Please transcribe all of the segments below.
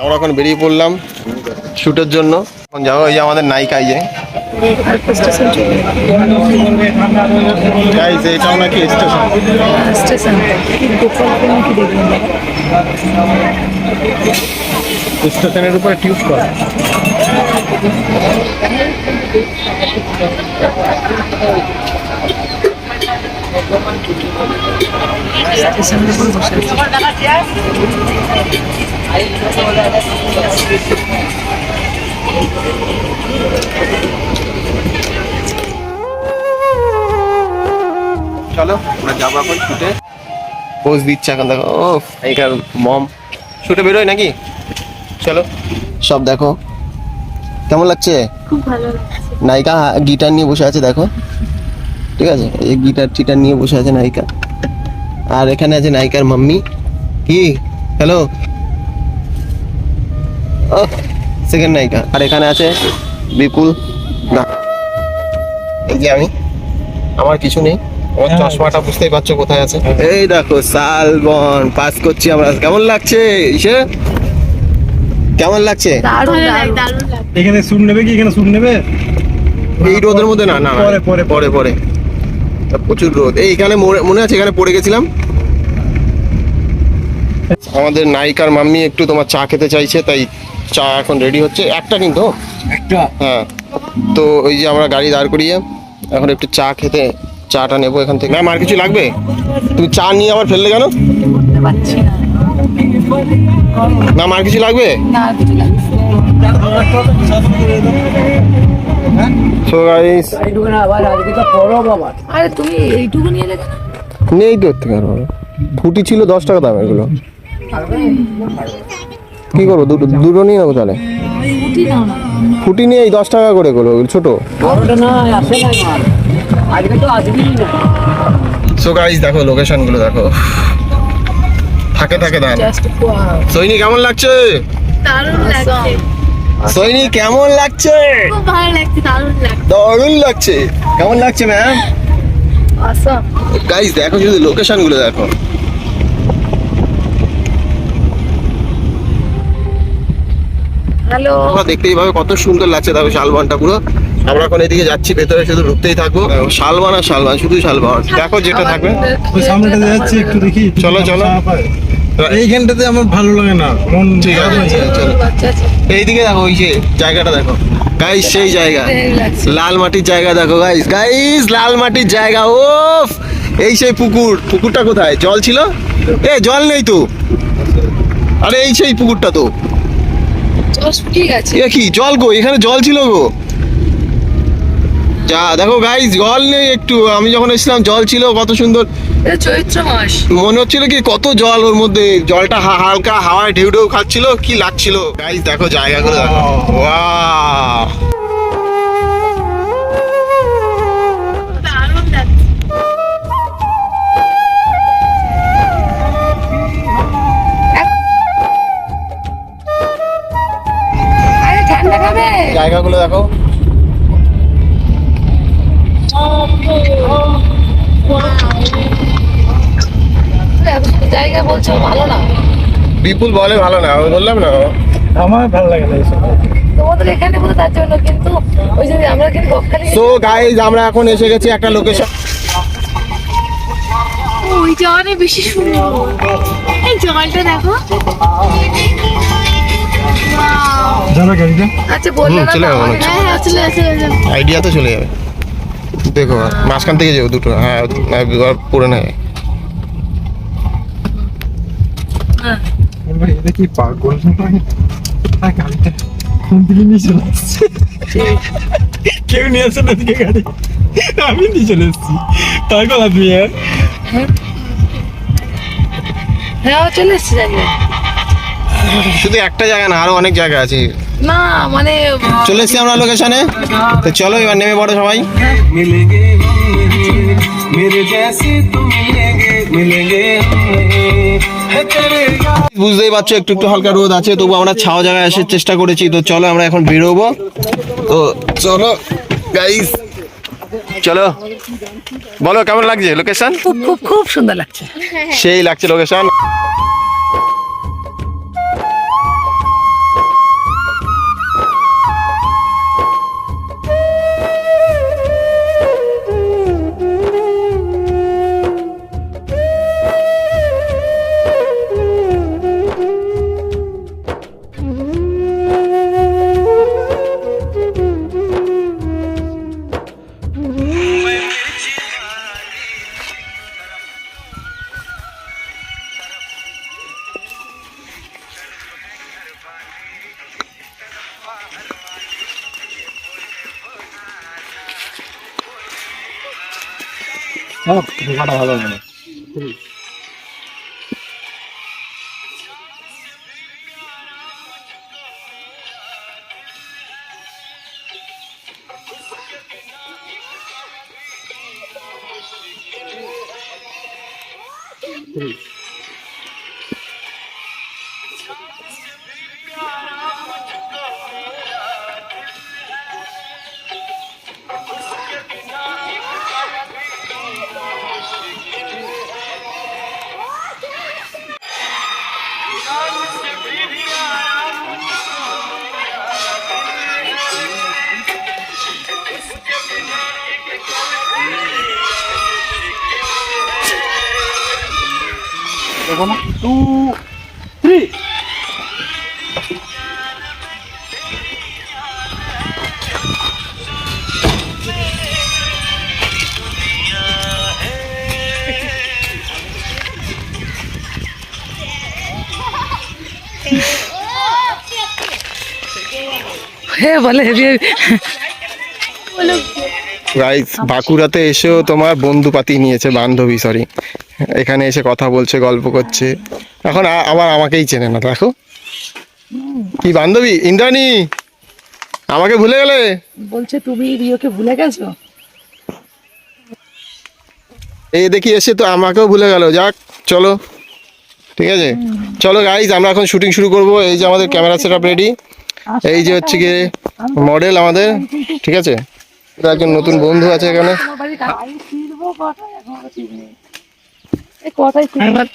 আমরা এখন বেরিয়ে পড়লাম শুটের জন্য। এখন যাব এই যে আমাদের নায়িকা যে। এটাও নাকি স্টেশন স্টেশনের উপরে টিউব করা। বসে আছে চলো আমরা যাব এখন শুটে পোজ দিচ্ছে এখন দেখো ও এইখান মম। শুটে বেরোয় নাকি? চলো। সব দেখো। কেমন লাগছে? খুব ভালো লাগছে। নায়িকা গিটার নিয়ে বসে আছে দেখো। ঠিক আছে? এই গিটার টিটার নিয়ে বসে আছে নায়িকা। আর এখানে আছে নায়িকার মাম্মি। কি? হ্যালো ও সেকেন্ড নায়িকা। আর এখানে আছে বিপুল। না। এই যে আমি। আমার কিছু নেই। আমার চশমাটা বুঝতেই পারছ কোথায় আছে। এই দেখো শালবন পাস করছি আমরা। কেমন লাগছে ইসে? কেমন লাগছে? দারুণ দারুণ। এখানে সুর নেবে কি? এখানে সুর নেবে? এই রোদের মধ্যে না না। পরে, পরে, পরে পরে। প্রচুর রোদ। এই এখানে মনে- মনে আছে এখানে পড়ে গেছিলাম? আমাদের নায়িকার মাম্মি একটু তোমার চা খেতে চাইছে তাই চা এখন রেডি হচ্ছে। একটা কিন্তু। একটা? হ্যাঁ। তো ওই যে আমরা গাড়ি দাঁড় করিয়ে এখন একটু চা খেতে চাটা নেব এখান থেকে। ম্যাম আর কিছু লাগবে? তুমি চা নিয়ে আবার ফেললে কেন? ম্যাম আর কিছু লাগবে? না সো গাইস আরে তুমি এইটুকু নিয়ে এলে নেই তো থেকে আর ফুটি ছিল দশ টাকা দাম এগুলো। কি করব দুটো দুটো নিয়ে নেব তাহলে? ফুটি নিয়ে এই দশ টাকা করে গুলো ছোট। সো গাইস দেখো লোকেশনগুলো দেখো থাকে থাকে জাস্ট সৈনি কেমন লাগছে? দারুণ লাগছে। সৈনি কেমন লাগছে? খুব ভালো লাগছে দারুণ লাগছে। দারুণ লাগছে। কেমন লাগছে ম্যাম আসাম গাইস দেখো শুধু লোকেশনগুলো দেখো। হ্যালো তোমরা দেখতেই পাবে কত সুন্দর লাগছে দেখো শালবানটা পুরো। আমরা এখন এদিকে যাচ্ছি ভেতরে শুধু ঢুকতেই থাকব। শালবান আর শালবান শুধু শালবান। দেখো যেটা থাকবে। ওই সামনেটাতে যাচ্ছি একটু দেখি। চলো, চলো। এইখানটাতে আমার ভালো লাগে না। মন ঠিক আছে চলো বাচ্চা আছে এইদিকে দেখো ওই যে জায়গাটা দেখো। গাইস সেই জায়গা। লাল মাটির জায়গা দেখো গাইস গাইস লাল মাটির জায়গা ওফ এই সেই পুকুর। পুকুরটা কোথায়? জল ছিল? এ জল নেই তো। আরে এই সেই পুকুরটা তো। ঠিক আছে এ কি জল গো? এখানে জল ছিল গো। যা দেখো গাইস জল নেই একটু। আমি যখন এসেছিলাম জল ছিল কত সুন্দর। এটা চৈত্র মাস। মনে হচ্ছিল কি কত জল ওর মধ্যে জলটা হালকা হাওয়ায় ঢেউ ঢেউ খাচ্ছিল কি লাগছিল? গাইস দেখো জায়গাগুলো দেখো। ওয়াও বিপুল বলে ভালো না আমি বললাম না। আমার ভালো লাগে না এইসব তোমাদের এখানে বলে তার জন্য কিন্তু ওই যে আমরা কিন্তু বকখালি সো গাইজ আমরা এখন এসে গেছি একটা লোকেশন ওই জলে বেশি সুন্দর। এই জলটা দেখো। যাবে গাড়িটা আচ্ছা চলে যাব, হ্যাঁ হ্যাঁ চলে আইডিয়া তো চলে যাবে। দেখো মাঝখান থেকে যাব দুটো। হ্যাঁ পড়ে নেয় ভাই এটা কি পাগল কোন দিকে নিয়ে চলে আসছে কেউ নিয়ে আসে না গাড়ি আমি নিয়ে চলে পাগল আপনি হ্যাঁ চলে জানি শুধু একটা জায়গা না আরও অনেক জায়গা আছে না মানে চলে এসছি আমরা লোকেশনে তো চলো এবার নেমে পড়ো সবাই মিলে গে মেরে তুমি বুঝতেই পারছ একটু একটু হালকা রোদ আছে তবু আমরা ছাও জায়গায় আসার চেষ্টা করেছি। তো চলো আমরা এখন বেরোবো। তো চলো গাইস চলো। বলো কেমন লাগছে? লোকেশন খুব খুব খুব সুন্দর লাগছে। সেই লাগছে লোকেশন ভালো মনে মানে দেখো না। টু থ্রি হ্যাঁ বলে গাইস বাঁকুড়াতে এসেও তোমার বন্ধু পাতি নিয়েছে বান্ধবী সরি এখানে এসে কথা বলছে গল্প করছে। এখন আবার আমাকেই চেনে না দেখো। কি বান্ধবী? ইন্দ্রাণী! আমাকে ভুলে গেলে? বলছে তুমি রিওকে ভুলে গেছো? এই দেখি এসে তো আমাকেও ভুলে গেল। যাক চলো। ঠিক আছে? চলো গাইজ আমরা এখন শুটিং শুরু করব। এই যে আমাদের ক্যামেরা সেট রেডি এই যে হচ্ছে গিয়ে মডেল আমাদের। ঠিক আছে? একজন নতুন বন্ধু আছে এখানে। আমার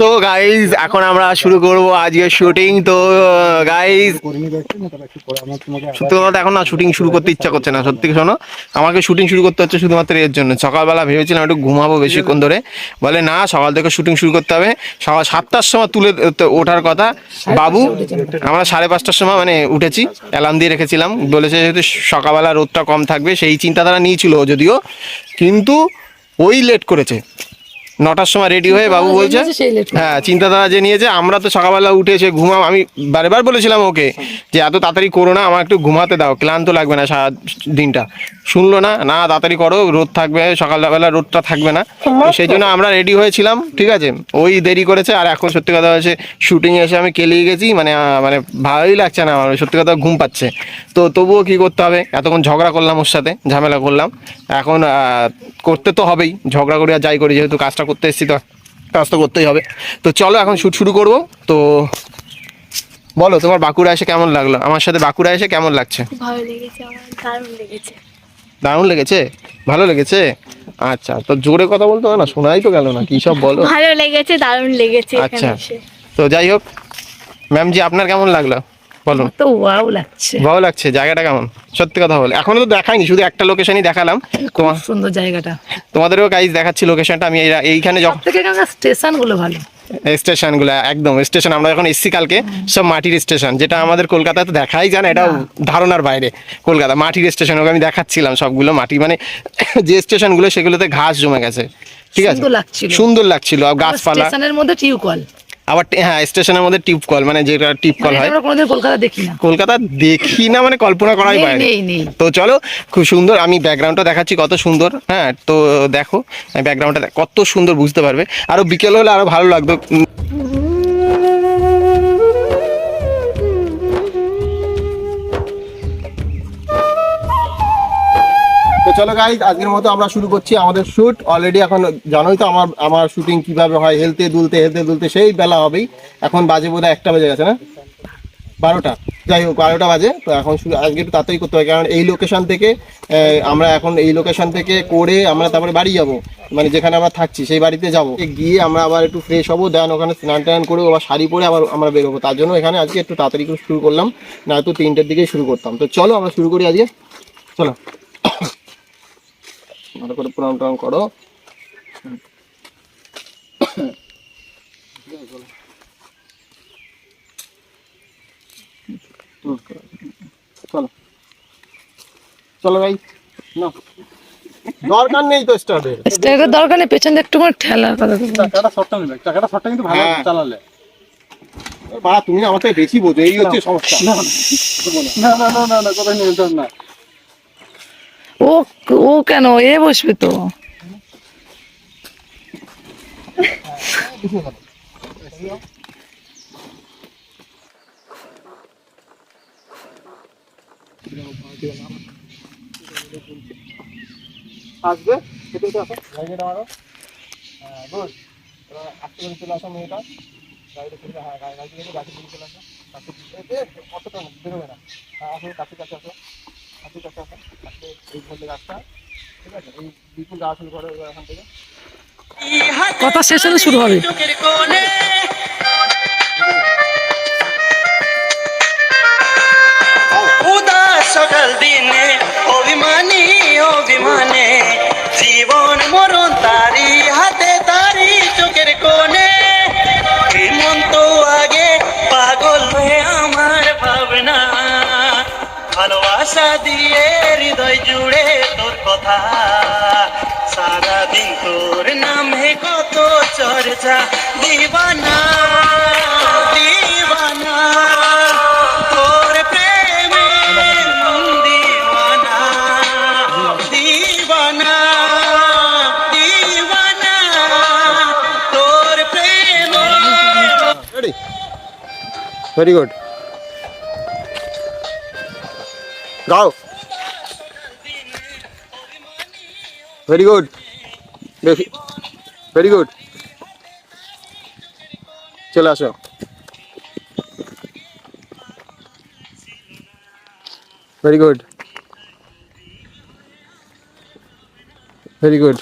তো গাইজ এখন আমরা শুরু করব আজকে শুটিং তো গাইজ সত্যি কথা এখন না শুটিং শুরু করতে ইচ্ছা করছে না, সত্যি শোনো। আমাকে শুটিং শুরু করতে হচ্ছে শুধুমাত্র এর জন্য। সকালবেলা ভেবেছিলাম একটু ঘুমাবো বেশিক্ষণ ধরে। বলে, না, সকাল থেকে শুটিং শুরু করতে হবে। সকাল সাতটার সময় তুলে ওঠার কথা। বাবু, আমরা সাড়ে পাঁচটার সময় মানে উঠেছি। অ্যালার্ম দিয়ে রেখেছিলাম। বলেছে যেহেতু সকালবেলা রোদটা কম থাকবে, সেই চিন্তাধারা নিয়েছিল যদিও। কিন্তু ওই লেট করেছে। নটার সময় রেডি হয়ে বাবু বলছে। হ্যাঁ চিন্তাধারা যে নিয়েছে আমরা তো সকালবেলা উঠে এসে ঘুমাম আমি বারেবার বলেছিলাম ওকে যে এত তাড়াতাড়ি করো না আমার একটু ঘুমাতে দাও ক্লান্ত লাগবে না সারা দিনটা। শুনলো না না তাড়াতাড়ি করো রোদ থাকবে সকালবেলা রোদটা থাকবে না। সেই জন্য আমরা রেডি হয়েছিলাম ঠিক আছে? ওই দেরি করেছে আর এখন সত্যি কথা হয়েছে শুটিং এসে আমি কেলিয়ে গেছি মানে মানে ভালোই লাগছে না আমার সত্যি কথা ঘুম পাচ্ছে। তো তবুও কি করতে হবে? এতক্ষণ ঝগড়া করলাম ওর সাথে ঝামেলা করলাম। এখন আহ, করতে তো হবেই ঝগড়া করি আর যাই করি যেহেতু কাজটা করতে এসেছি তো কাজ তো করতেই হবে। তো চলো এখন শুট শুরু করব। তো বলো তোমার বাঁকুড়া এসে কেমন লাগল? আমার সাথে বাঁকুড়া এসে কেমন লাগছে? ভালো লেগেছে আমার দারুণ লেগেছে। দারুণ লেগেছে? ভালো লেগেছে? আচ্ছা তো জোরে কথা বলতে না শোনাই তো গেল না কি সব বলো? ভালো লেগেছে দারুণ লেগেছে আচ্ছা তো যাই হোক ম্যাম জি আপনার কেমন লাগল? বলুন তো ওয়াও লাগছে। ভালো লাগছে জায়গাটা কেমন? সত্যি কথা বলে। এখনও তো দেখাইনি শুধু একটা লোকেশনই দেখালাম। তোমার সুন্দর জায়গাটা। তোমাদেরও গাইজ দেখাচ্ছি লোকেশনটা আমি এই- এইখানে যখন থেকে স্টেশনগুলো ভালো। স্টেশনগুলো একদম স্টেশন আমরা যখন এসছি কালকে সব মাটির স্টেশন যেটা আমাদের কলকাতায় তো দেখাই যায় না এটা ধারণার বাইরে কলকাতা। মাটির স্টেশন ওকে আমি দেখাচ্ছিলাম সবগুলো মাটি মানে যে স্টেশনগুলো সেগুলোতে ঘাস জমে গেছে। ঠিক আছে? সুন্দর লাগছিল। সুন্দর লাগছিল আর গাছপালা। স্টেশনের মধ্যে টিউকল আবার হ্যাঁ স্টেশনের মধ্যে টিউব কল মানে যেটা টিউব কল হয়। কোনোদিন কলকাতা দেখি না। কলকাতা দেখি না মানে কল্পনা করাই পারে। তো চলো খুব সুন্দর আমি ব্যাকগ্রাউন্ডটা দেখাচ্ছি কত সুন্দর হ্যাঁ তো দেখো ব্যাকগ্রাউন্ডটা কত সুন্দর বুঝতে পারবে। আরও বিকেল হলে আরও ভালো লাগতো। চলো গাইজ আজকের মতো আমরা শুরু করছি আমাদের শুট অলরেডি এখন জানোই তো আমার আমার শুটিং কীভাবে হয়, হেলতে দুলতে হেলতে দুলতে, সেই বেলা হবেই। এখন বাজে বোধহয় একটা বেজে গেছে না? বারোটা। যাই হোক, বারোটা বাজে, তো এখন শুরু আজকে একটু তাড়াতাড়ি করতে হবে, কারণ এই লোকেশন থেকে আমরা এখন এই লোকেশন থেকে করে আমরা তারপরে বাড়ি যাব। মানে যেখানে আমরা থাকছি, সেই বাড়িতে যাব। গিয়ে আমরা আবার একটু ফ্রেশ হব দেন ওখানে স্নান টান করে আবার শাড়ি পরে আবার আমরা বেরোবো। তার জন্য এখানে আজকে একটু তাড়াতাড়ি করে শুরু করলাম না তো তিনটের দিকেই শুরু করতাম। তো চলো আমরা শুরু করি আজকে। চলো। ভালো করে প্রণাম টনাম করো চলো চলো ভাই না দরকার নেই তো স্টার্টের স্টেশনের দরকার নেই পেছন একটু করে কথা বলছি। টাকাটা শর্টটা নেবে টাকাটা শর্টটা কিন্তু ভালো হ্যাঁ। চালালে বাড়া তুমি আমার থেকে বেশি বোঝো এই হচ্ছে সমস্যা না না না না না না কোথায় নিয়ন্ত্রণ না ও ও কেন? এ বসবে তো। আসবে? হেঁটে আসো। গাড়িটা মারো হ্যাঁ গুড আস্তে করে চলে আসো মেয়েটা। গাড়িটা চলে হ্যাঁ গাড়ি গাড়ি চলে আসো। কাছে অতটা বেরোবে না। হ্যাঁ আসো কাছে কাছে আসো। কাছে কাছে আসো আসলে এই ধরনের রাস্তা ঠিক আছে? এই বিপুল ঘরে এখান থেকে। কথা শেষ হলে শুরু হবে। সকাল দিনে অভিমানে জুড়ে তোর কথা। সারাদিন তোর নামে কত চর্চা। দিবানা দিবানা, তোর প্রেমে মন দিবানা। দিবানা দিবানা, তোর প্রেমে রেডি ভেরি গুড গাও। ভেরি গুড ভেরি গুড চলে আসো। Very good very good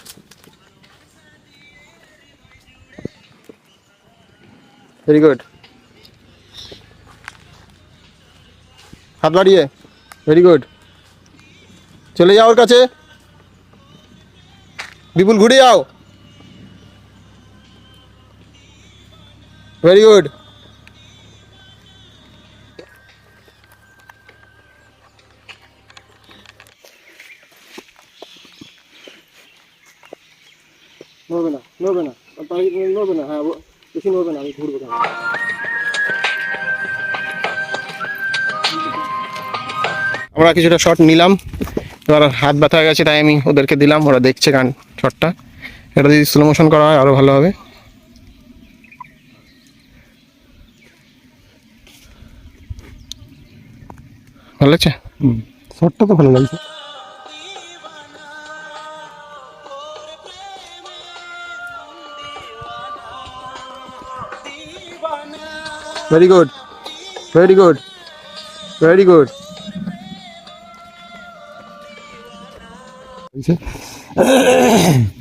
very good হাত বাড়িয়ে। ভেরি গুড চলে যাও ওর কাছে। বিপুল ঘুরে যাও। ভেরি গুড নড়বে না নড়বে না। নড়বে না হ্যাঁ বেশি নড়বে না আমি ঘুরবো আমরা কিছুটা শট নিলাম। এবার হাত ব্যথা হয়ে গেছে তাই আমি ওদেরকে দিলাম ওরা দেখছে গান। শটটা। এটা যদি স্লো মোশন করা হয়, আরও ভালো হবে। ভালো লাগছে? শটটা তো ভালো লাগছে। Very good very good very good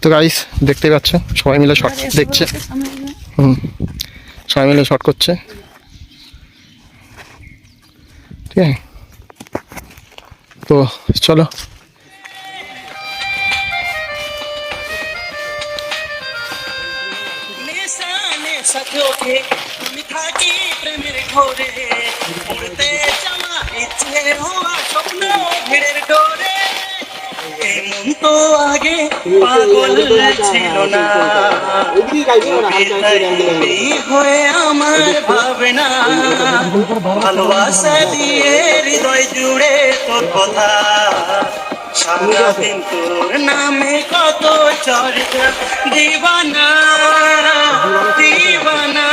তো গাইস দেখতেই পাচ্ছ সবাই মিলে শর্ট দেখছে। হুম সবাই মিলে শর্ট করছে। ঠিক আছে? তো চলো। ঘরে? উড়তে যাওয়া ইচ্ছে হওয়া স্বপ্ন ভিড়ের ডোরে এই মন তো আগে পাগল ছিল না হয়ে আমার ভাবনা ভালোবাসা দিয়ে হৃদয় জুড়ে তোর কথা। সারাদিন তোর নামে কত চর্চা দিবানা দিবানা।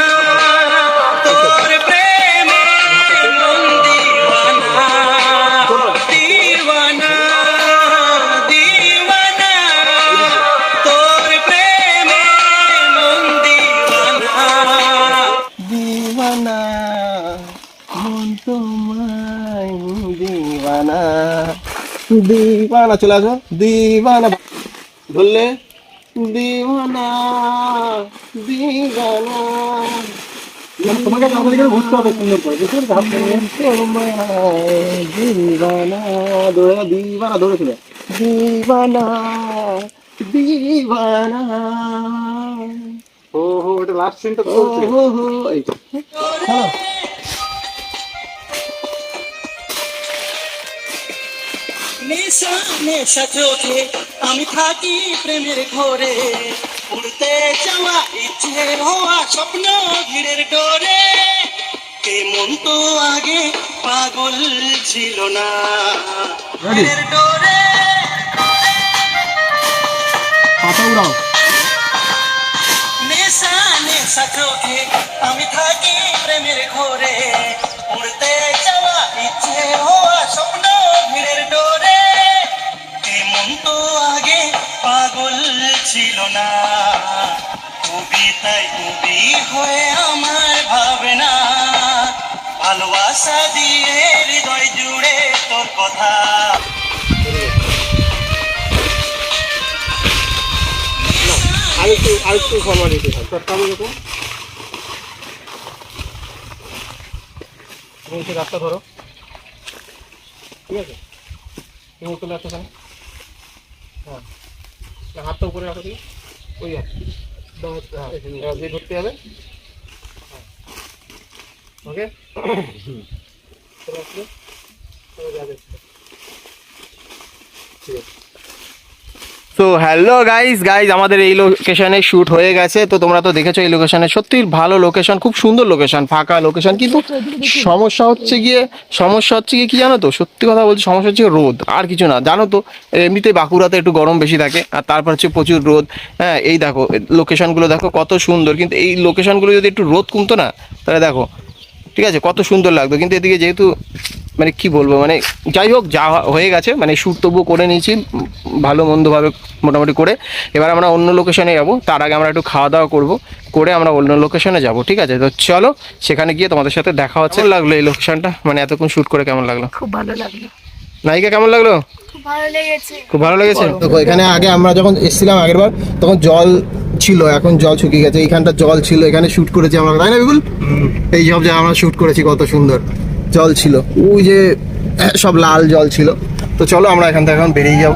দিওয়ানা দিওয়ানা চলে আসো। দিওয়ানা ধরলে? দিওয়ানা দিওয়ানা তোমাকে আমাদের এখানে বুঝতে হবে সুন্দর করে। বুঝতে দিওয়ানা ধরে দিওয়ানা ধরেছিল দিওয়ানা দিওয়ানা ও হো এটা লাস্ট সিনটা ও হো হো নেশা নেশা চোখে আমি থাকি প্রেমের ঘরে। উড়তে যাওয়া ইচ্ছে হওয়া স্বপ্ন ভিড়ের ডোরে। এ মন তো আগে পাগল ছিল না। প্রেমের ডোরে। নেশা নেশা চোখে আমি থাকি প্রেমের ঘোরে। উড়তে যাওয়া ইচ্ছে হওয়া স্বপ্ন ভিড়ের তো আগে পাগল ছিল না। কবিতায় কবি হয়ে আমার ভাবনা। ভালোবাসা দিয়ে হৃদয় জুড়ে তোর কথা। রাস্তা ধরো। ঠিক আছে? তুমি চলে আসো হ্যাঁ। হাতটা উপরে রাখো তুমি। ওই হাত হ্যাঁ, দিয়ে ধরতে হবে। ওকে? চলে আসলে ঠিক আছে। তো হ্যালো গাইস গাইস আমাদের এই লোকেশনে শ্যুট হয়ে গেছে। তো তোমরা তো দেখেছ এই লোকেশনে সত্যি ভালো লোকেশন খুব সুন্দর লোকেশন ফাঁকা লোকেশন কিন্তু সমস্যা হচ্ছে গিয়ে, সমস্যা হচ্ছে গিয়ে কি জানো তো? সত্যি কথা বলছি সমস্যা হচ্ছে রোদ, আর কিছু না। জানো তো এমনিতে বাঁকুড়াতে একটু গরম বেশি থাকে, আর তারপর হচ্ছে প্রচুর রোদ। হ্যাঁ এই দেখো লোকেশনগুলো দেখো, কত সুন্দর। কিন্তু এই লোকেশনগুলো যদি একটু রোদ কমতো না, তাহলে দেখো, ঠিক আছে, কত সুন্দর লাগতো। কিন্তু এদিকে যেহেতু মানে কি বলব মানে যাই হোক যা হয়ে গেছে মানে শ্যুট তবুও করে নিয়েছি ভালো মন্দভাবে মোটামুটি করে। এবার আমরা অন্য লোকেশনে যাব তার আগে আমরা একটু খাওয়া দাওয়া করব করে আমরা অন্য লোকেশনে যাব ঠিক আছে? তো চলো সেখানে গিয়ে তোমাদের সাথে দেখা হচ্ছে লাগল এই লোকেশনটা মানে এতক্ষণ শ্যুট করে কেমন লাগল? খুব ভালো লাগল। নায়িকা কেমন লাগল? খুব ভালো লেগেছে। খুব ভালো লেগেছে? দেখো এখানে আগে আমরা যখন এসেছিলাম আগের বার তখন জল ছিল এখন জল শুকিয়ে গেছে এইখানটা জল ছিল এখানে শুট করেছি আমরা তাই না বিপুল? এই সব যে আমরা শুট করেছি কত সুন্দর। জল ছিল। ওই যে সব লাল জল ছিল। তো চলো আমরা এখান থেকে এখন বেরিয়ে যাব।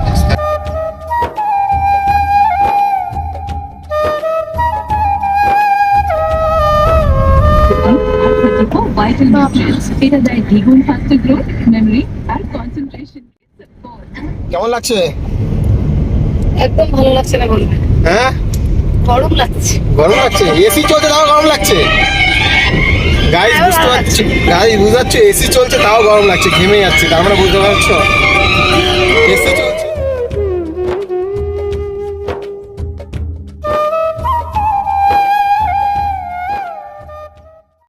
vital nutrients. এটা দেয় দ্বিগুণ ফাস্টার গ্রোথ মেমরি আর কনসেন্ট্রেশন কেমন লাগছে? একদম ভালো লাগছে না বলবে হ্যাঁ? গরম লাগছে। গরম লাগছে? এসি চলছে তাও গরম লাগছে। গাইস বুঝতে পারছি, গাড়ি বুঝতে এসি চলছে, তাও গরম লাগছে, ঘেমে যাচ্ছে, তার মানে বুঝতে পারছ?